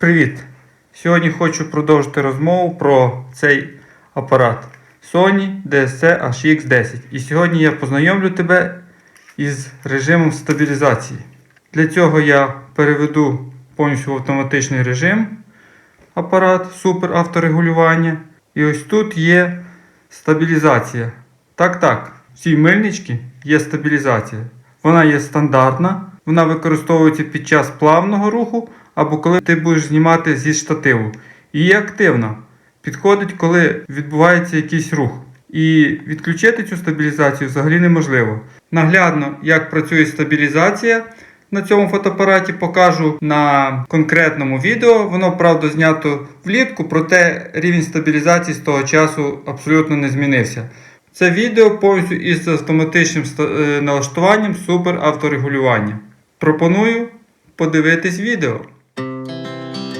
Привіт! Сьогодні хочу продовжити розмову про цей апарат Sony DSC HX10. І сьогодні я познайомлю тебе із режимом стабілізації. Для цього я переведу повністю в автоматичний режим апарат супер авторегулювання. І ось тут є стабілізація. Так, так, в цій мильничці є стабілізація. Вона є стандартна, вона використовується під час плавного руху або коли ти будеш знімати зі штативу. І є активна. Підходить, коли відбувається якийсь рух. І відключити цю стабілізацію взагалі неможливо. Наглядно, як працює стабілізація на цьому фотоапараті, покажу на конкретному відео. Воно, правда, знято влітку, проте рівень стабілізації з того часу абсолютно не змінився. Це відео повністю із автоматичним е, налаштуванням супер авторегулювання. Пропоную подивитись відео.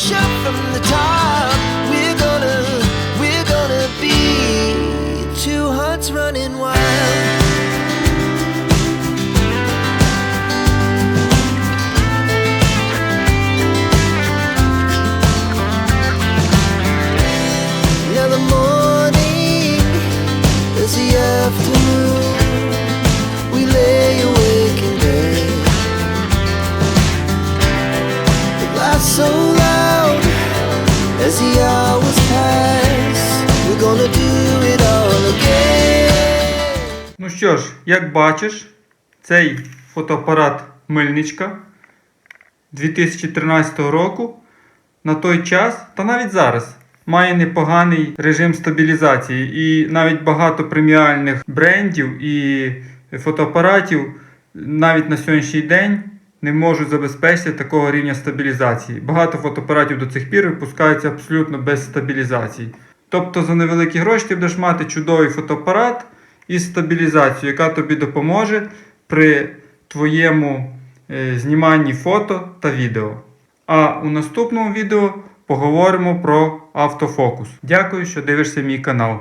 pressure from the top. Що ж, як бачиш, цей фотоапарат Мильничка 2013 року на той час, та навіть зараз, має непоганий режим стабілізації. І навіть багато преміальних брендів і фотоапаратів навіть на сьогоднішній день не можуть забезпечити такого рівня стабілізації. Багато фотоапаратів до цих пір випускаються абсолютно без стабілізації. Тобто за невеликі гроші ти будеш мати чудовий фотоапарат із стабілізацію, яка тобі допоможе при твоєму е, зніманні фото та відео. А у наступному відео поговоримо про автофокус. Дякую, що дивишся мій канал.